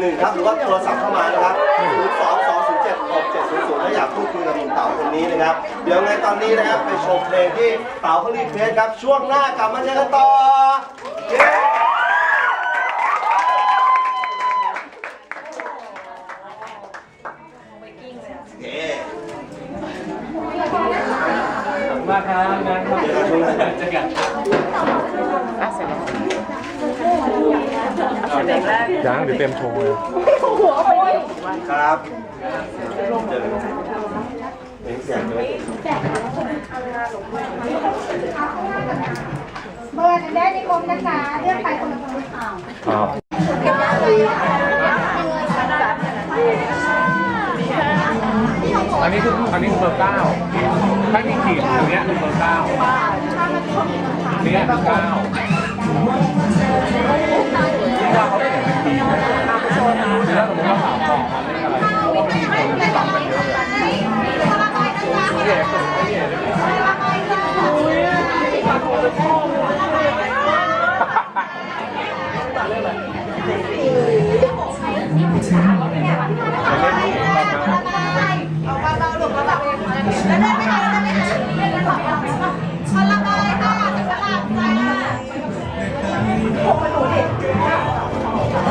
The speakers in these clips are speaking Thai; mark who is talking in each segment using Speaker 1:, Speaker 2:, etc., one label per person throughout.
Speaker 1: หนึ่งครับหรือว่าโทรศัพท์เข้ามานะครับ 0 2 2 0 7 6 7 0 0 ถ้าอยากพูดคุยกับหนุ่มเต๋าคนนี้นะครับ เดี๋ยวไงตอนนี้นะครับ ไปชมเพลงที่เต๋าเขารีเควสครับ ช่วงหน้ากลับมาเจอกันต่อเย้เย้
Speaker 2: มากครับงานครับ
Speaker 1: เดี๋ยวเราช่วงหน้า
Speaker 2: เจอกัน
Speaker 3: ยังเดี๋ยวเต็มโชว์เลย
Speaker 1: ครับเจอกันเพลงเสียงด้วย
Speaker 4: เบอร์หนึ่งได้ในกรมนะคะเลือกไปคนละคน
Speaker 3: อ้าวอันนี้คืออันนี้คือเบอร์เก้าถ้ามีขีดตรงเนี้ยคือเบอร์เก้าเนี้ยคือเก้า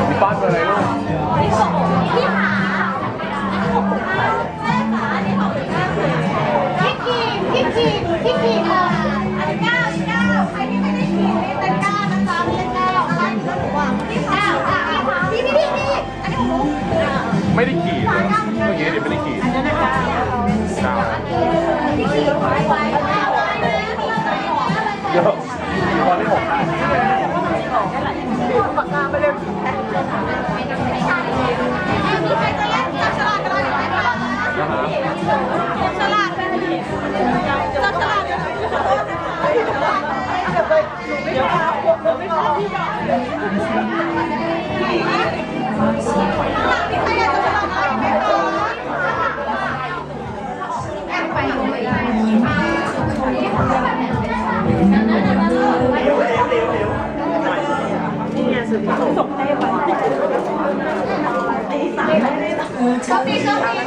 Speaker 3: พี่ป้อนเบอร์อะไรลูก
Speaker 4: เย
Speaker 3: อะตอนที่หกได้
Speaker 4: มีใครจะเล่นจับฉลากกันไมคะ
Speaker 3: นะครับ
Speaker 4: จับฉลากกันจับฉลาก Sophie, Sophie.